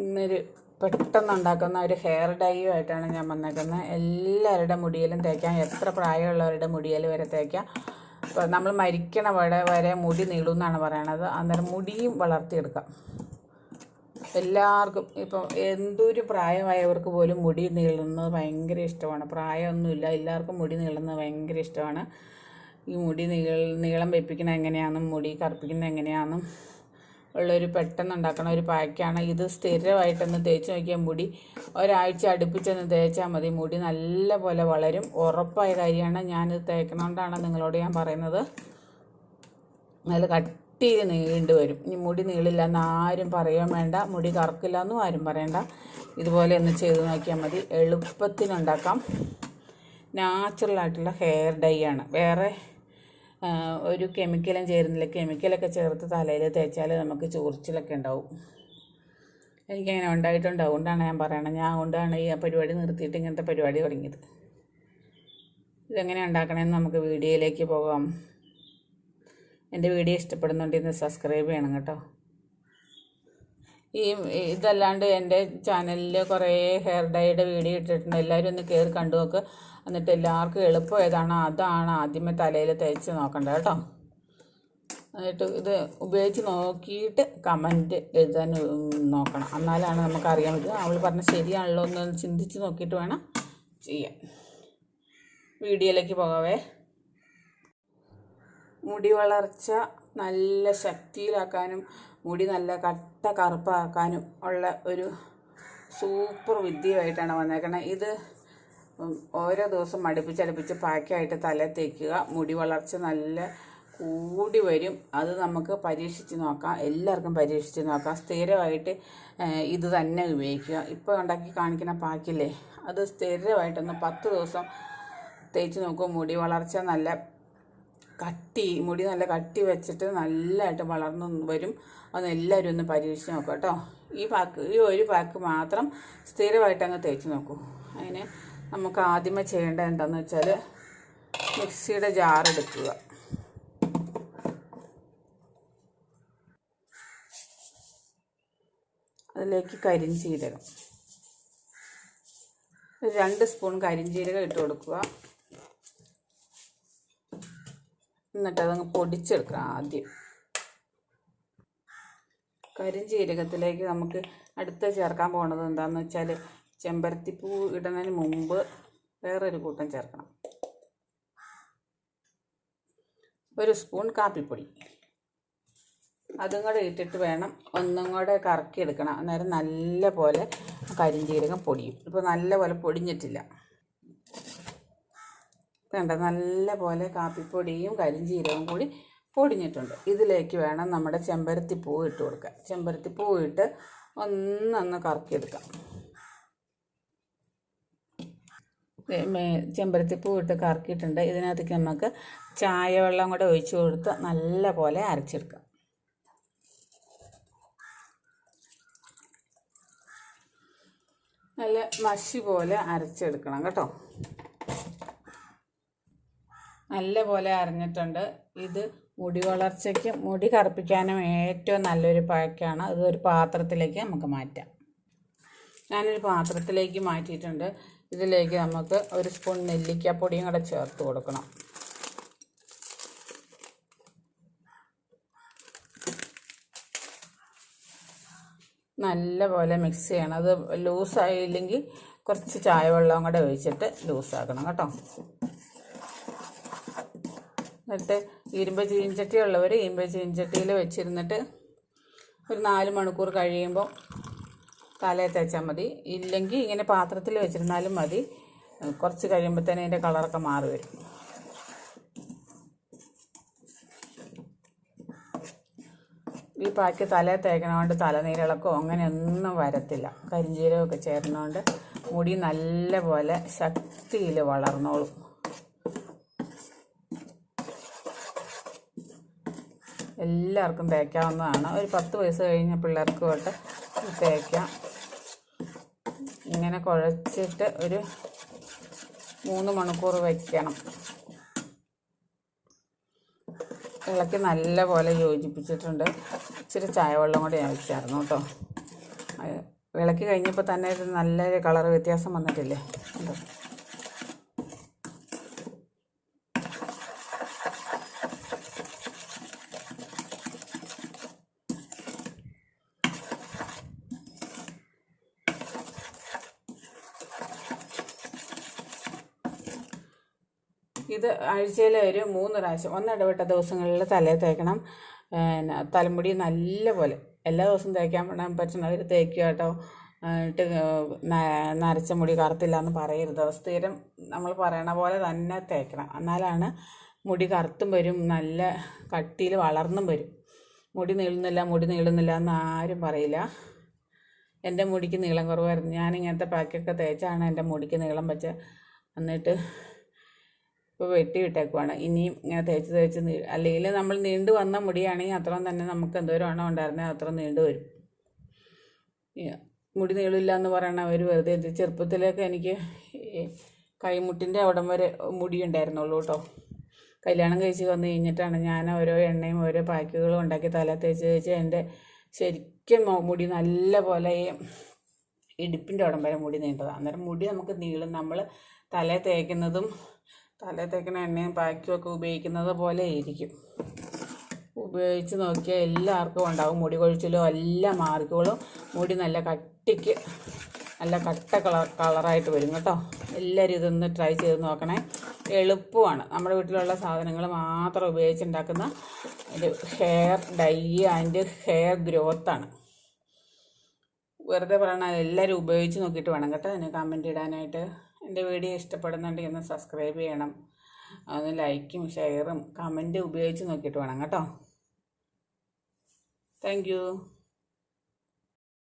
ഇന്നൊരു പെട്ടെന്ന് ഉണ്ടാക്കുന്ന ഒരു ഹെയർ ഡൈയും ആയിട്ടാണ് ഞാൻ വന്നേക്കുന്നത്. എല്ലാവരുടെ മുടിയിലും തേക്കാം. എത്ര പ്രായമുള്ളവരുടെ മുടിയിൽ വരെ തേക്കാം. ഇപ്പോൾ നമ്മൾ മരിക്കണ വരെ വരെ മുടി നീളും എന്നാണ് പറയണത്. അന്നേരം മുടിയും വളർത്തിയെടുക്കാം. എല്ലാവർക്കും ഇപ്പം എന്തൊരു പ്രായമായവർക്ക് പോലും മുടി നീളുന്നത് ഭയങ്കര ഇഷ്ടമാണ്. പ്രായമൊന്നുമില്ല. എല്ലാവർക്കും മുടി നീളുന്നത് ഭയങ്കര ഇഷ്ടമാണ്. ഈ മുടി നീൾ നീളം വെപ്പിക്കുന്നത് എങ്ങനെയാണെന്നും മുടി കറുപ്പിക്കുന്നത് എങ്ങനെയാണെന്നും ഉള്ളൊരു പെട്ടെന്ന് ഉണ്ടാക്കണ ഒരു പാക്കാണ് ഇത് സ്ഥിരമായിട്ടൊന്ന് തേച്ച് നോക്കിയാൽ മുടി ഒരാഴ്ച അടുപ്പിച്ചൊന്ന് തേച്ചാൽ മതി. മുടി നല്ല പോലെ വളരും. ഉറപ്പായ കാര്യമാണ് ഞാനിത് തേക്കണോണ്ടാണ് നിങ്ങളോട് ഞാൻ പറയുന്നത്. നല്ല കട്ടി നീണ്ടു വരും. ഇനി മുടി നീളില്ല എന്ന് ആരും പറയാൻ വേണ്ട. മുടി കറക്കില്ല എന്നും ആരും പറയണ്ട. ഇതുപോലെ ഒന്ന് ചെയ്ത് നോക്കിയാൽ മതി. എളുപ്പത്തിനുണ്ടാക്കാം. നാച്ചുറലായിട്ടുള്ള ഹെയർ ഡൈ ആണ്. വേറെ ഒരു കെമിക്കലും ചേരുന്നില്ല. കെമിക്കലൊക്കെ ചേർത്ത് തലയിൽ തേച്ചാൽ നമുക്ക് ചൊറിച്ചിലൊക്കെ ഉണ്ടാവും. എനിക്കങ്ങനെ ഉണ്ടായിട്ടുണ്ട്. അതുകൊണ്ടാണ് ഞാൻ പറയണത്. ഞാൻ അതുകൊണ്ടാണ് ഈ പരിപാടി നിർത്തിയിട്ട് ഇങ്ങനത്തെ പരിപാടി തുടങ്ങിയത്. ഇതെങ്ങനെ ഉണ്ടാക്കണമെന്ന് നമുക്ക് വീഡിയോയിലേക്ക് പോകാം. എന്റെ വീഡിയോ ഇഷ്ടപ്പെടുന്നുണ്ടെങ്കിൽ സബ്സ്ക്രൈബ് ചെയ്യണം കേട്ടോ. ഈ ഇതല്ലാണ്ട് എന്റെ ചാനലിൽ കുറേ ഹെയർ ഡൈയുടെ വീഡിയോ ഇട്ടിട്ടുണ്ട്. എല്ലാവരും ഒന്ന് കയറി കണ്ടു നോക്ക്. എന്നിട്ട് എല്ലാവർക്കും എളുപ്പം ഏതാണ് അതാണ് ആദ്യമേ തലയിൽ തയ്ച്ച് നോക്കണ്ടത് കേട്ടോ. എന്നിട്ട് ഇത് ഉപയോഗിച്ച് നോക്കിയിട്ട് കമന്റ് എഴുതാൻ നോക്കണം. എന്നാലാണ് നമുക്കറിയാൻ അറിയാൻ പറ്റും അവൾ പറഞ്ഞ ശരിയാണല്ലോ എന്ന് ചിന്തിച്ച് നോക്കിയിട്ട് വേണം ചെയ്യാൻ. വീഡിയോയിലേക്ക് പോകാവേ. മുടി വളർച്ച നല്ല ശക്തിയിലാക്കാനും മുടി നല്ല കട്ട കറുപ്പാക്കാനും ഉള്ള ഒരു സൂപ്പർ വിദ്യയായിട്ടാണ് വന്നേക്കുന്നത് ഇത് ഓരോ ദിവസം മടുപ്പിച്ചടുപ്പിച്ച് പാക്കായിട്ട് തല തേക്കുക. മുടി വളർച്ച നല്ല കൂടി വരും. അത് നമുക്ക് പരീക്ഷിച്ച് നോക്കാം. എല്ലാവർക്കും പരീക്ഷിച്ച് നോക്കാം. സ്ഥിരമായിട്ട് ഇത് തന്നെ ഉപയോഗിക്കുക. ഇപ്പോൾ ഉണ്ടാക്കി കാണിക്കുന്ന പാക്കില്ലേ? അത് സ്ഥിരമായിട്ടൊന്ന് പത്ത് ദിവസം തേച്ച് നോക്കും. മുടി വളർച്ച നല്ല കട്ടി മുടി നല്ല കട്ടി വെച്ചിട്ട് നല്ലതായിട്ട് വളർന്നു വരും. അത് എല്ലാവരും ഒന്ന് പരീക്ഷിച്ച് നോക്കുക കേട്ടോ. ഈ പാക്ക് ഈ ഒരു പാക്ക് മാത്രം സ്ഥിരമായിട്ട് അങ്ങ് തേച്ച് നോക്കൂ. അതിന് നമുക്ക് ആദ്യമേ ചെയ്യേണ്ടത് എന്താണെന്ന് വെച്ചാൽ മിക്സിയുടെ ജാർ എടുക്കുക. അതിലേക്ക് കരിഞ്ചീരകം. രണ്ട് സ്പൂൺ കരിഞ്ചീരകം ഇട്ട് കൊടുക്കുക. എന്നിട്ട് അതങ്ങ് പൊടിച്ചെടുക്കണം ആദ്യം. കരിഞ്ജീരകത്തിലേക്ക് നമുക്ക് അടുത്ത് ചേർക്കാൻ പോണത് എന്താണെന്ന് വെച്ചാൽ ചെമ്പരത്തിപ്പൂ ഇടുന്നതിന് മുമ്പ് വേറൊരു കൂട്ടം ചേർക്കണം. ഒരു സ്പൂൺ കാപ്പിപ്പൊടി. അതും കൂടെ ഇട്ടിട്ട് വേണം ഒന്നും കൂടെ കറക്കി എടുക്കണം അന്നേരം നല്ല പോലെ കരിഞ്ജീരകം പൊടിയും. ഇപ്പോൾ നല്ല പോലെ പൊടിഞ്ഞിട്ടില്ല. വേണ്ട നല്ല പോലെ കാപ്പിപ്പൊടിയും കരിഞ്ചീരവും കൂടി പൊടിഞ്ഞിട്ടുണ്ട്. ഇതിലേക്ക് വേണം നമ്മുടെ ചെമ്പരത്തി പൂ ഇട്ട് കൊടുക്കുക ചെമ്പരത്തി പൂ ഇട്ട് ഒന്നൊന്ന് കറക്കിയെടുക്കാം. ചെമ്പരത്തിപ്പൂ ഇട്ട് കറക്കിയിട്ടുണ്ട്. ഇതിനകത്തേക്ക് നമുക്ക് ചായ വെള്ളം കൂടെ ഒഴിച്ച് കൊടുത്ത് നല്ല പോലെ അരച്ചെടുക്കാം. നല്ല മഷി പോലെ അരച്ചെടുക്കണം കേട്ടോ. നല്ല പോലെ അറിഞ്ഞിട്ടുണ്ട്. ഇത് മുടി വളർച്ചയ്ക്കും മുടി കറുപ്പിക്കാനും ഏറ്റവും നല്ലൊരു പാക്കാണ് ഇത് ഒരു പാത്രത്തിലേക്ക് നമുക്ക് മാറ്റാം. ഞാനൊരു പാത്രത്തിലേക്ക് മാറ്റിയിട്ടുണ്ട്. ഇതിലേക്ക് നമുക്ക് ഒരു സ്പൂൺ നെല്ലിക്കാപ്പൊടിയും കൂടെ ചേർത്ത് കൊടുക്കണം. നല്ല പോലെ മിക്സ് ചെയ്യണം. അത് ലൂസായില്ലെങ്കിൽ കുറച്ച് ചായ വെള്ളവും കൂടെ ഒഴിച്ചിട്ട് ലൂസാക്കണം കേട്ടോ. എന്നിട്ട് ഇരുമ്പ് ചീഞ്ചട്ടി ഉള്ളവർ ഇരുമ്പ് ചീഞ്ചട്ടിയിൽ വെച്ചിരുന്നിട്ട് ഒരു നാല് മണിക്കൂർ കഴിയുമ്പോൾ തലയിൽ തേച്ചാൽ മതി. ഇല്ലെങ്കിൽ ഇങ്ങനെ പാത്രത്തിൽ വെച്ചിരുന്നാലും മതി. കുറച്ച് കഴിയുമ്പോൾ തന്നെ അതിന്റെ കളറൊക്കെ മാറി വരും. ഈ പാക്ക് തലയിൽ തേക്കണോണ്ട് തലനീരിളക്കോ അങ്ങനെയൊന്നും വരത്തില്ല. കരിഞ്ചീരകമൊക്കെ ചേർന്നതുകൊണ്ട് മുടി നല്ല പോലെ ശക്തിയിൽ വളർന്നോളും. എല്ലാവർക്കും തേക്കാവുന്നതാണ്. ഒരു പത്ത് വയസ്സ് കഴിഞ്ഞ പിള്ളേർക്ക് തൊട്ട് തേക്കാം. ഇങ്ങനെ കുഴച്ചിട്ട് ഒരു മൂന്ന് മണിക്കൂർ വയ്ക്കണം ഇളക്കി നല്ലപോലെ യോജിപ്പിച്ചിട്ടുണ്ട്. ഇച്ചിരി ചായ വെള്ളം കൂടി ഞാൻ കേട്ടോ. ഇളക്കി കഴിഞ്ഞപ്പോൾ തന്നെ ഒരു നല്ലൊരു കളർ വ്യത്യാസം വന്നിട്ടില്ലേ? ഇത് ആഴ്ചയിൽ ഒരു മൂന്ന് പ്രാവശ്യം ഒന്നിടവിട്ട ദിവസങ്ങളിൽ തലയിൽ തേക്കണം. പിന്നെ തലമുടി നല്ല പോലെ എല്ലാ ദിവസവും തേക്കാൻ പറ്റുന്ന അവർ തേക്കുക കേട്ടോ. എന്നിട്ട് നരച്ച മുടി കറുത്തില്ല എന്ന് പറയരുത് സ്ഥിരം നമ്മൾ പറയണ പോലെ തന്നെ തേക്കണം. എന്നാലാണ് മുടി കറുത്തും വരും നല്ല കട്ടിയിൽ വളർന്നും വരും. മുടി നീളുന്നില്ല മുടി നീളുന്നില്ല എന്ന് ആരും പറയില്ല. എന്റെ മുടിക്ക് നീളം കുറവായിരുന്നു. ഞാൻ ഇങ്ങനത്തെ പാക്കൊക്കെ തേച്ചാണ് എന്റെ മുടിക്ക് നീളം വെച്ച് എന്നിട്ട് ഇപ്പോൾ വെട്ടി വിട്ടേക്കുവാണ്. ഇനിയും ഇങ്ങനെ തേച്ച് തേച്ച് നീ അല്ലെങ്കിൽ നമ്മൾ നീണ്ടു വന്ന മുടിയാണെങ്കിൽ അത്രയും തന്നെ നമുക്ക് എന്തോരം എണ്ണം ഉണ്ടായിരുന്നത് അത്ര നീണ്ടു വരും. മുടി നീളില്ല എന്ന് പറയണ അവർ വെറുതെ ഇത് ചെറുപ്പത്തിലൊക്കെ എനിക്ക് കൈമുട്ടിന്റെ അവിടം വരെ മുടി ഉണ്ടായിരുന്നുള്ളൂ കേട്ടോ. കല്യാണം കഴിച്ച് വന്നു കഴിഞ്ഞിട്ടാണ് ഞാൻ ഓരോ എണ്ണയും ഓരോ പാക്കുകളും ഉണ്ടാക്കി തല തേച്ച് തേച്ച് എന്റെ ശരിക്കും മുടി നല്ല പോലെ ഇടുപ്പിന്റെ അവിടം വരെ മുടി നീണ്ടതാണ്. അന്നേരം മുടി നമുക്ക് നീളും. നമ്മൾ തല തേക്കുന്നതും തല തേക്കുന്ന എണ്ണയും പാക്കും ഒക്കെ ഉപയോഗിക്കുന്നത് പോലെ ഇരിക്കും ഉപയോഗിച്ച് നോക്കിയാൽ എല്ലാവർക്കും ഉണ്ടാവും. മുടി കൊഴിച്ചിലും എല്ലാ മാറിക്കോളും മുടി നല്ല കട്ടിക്ക് നല്ല കട്ട കളർ കളറായിട്ട് വരും കേട്ടോ. എല്ലാവരും ഇതൊന്ന് ട്രൈ ചെയ്ത് നോക്കണേ. എളുപ്പമാണ്. നമ്മുടെ വീട്ടിലുള്ള സാധനങ്ങൾ മാത്രം ഉപയോഗിച്ചുണ്ടാക്കുന്ന ഒരു ഹെയർ ഡൈ ആൻഡ് ഹെയർ ഗ്രോത്താണ് വെറുതെ പറയണ എല്ലാവരും ഉപയോഗിച്ച് നോക്കിയിട്ട് വേണം കേട്ടോ. അതിന് കമന്റ് ഇടാനായിട്ട്. എന്റെ വീഡിയോ ഇഷ്ടപ്പെടുന്നുണ്ടെങ്കിൽ ഒന്ന് സബ്സ്ക്രൈബ് ചെയ്യണം. ഒന്ന് ലൈക്കും ഷെയറും കമന്റും ഉപയോഗിച്ച് നോക്കിയിട്ട് വേണം കേട്ടോ. താങ്ക്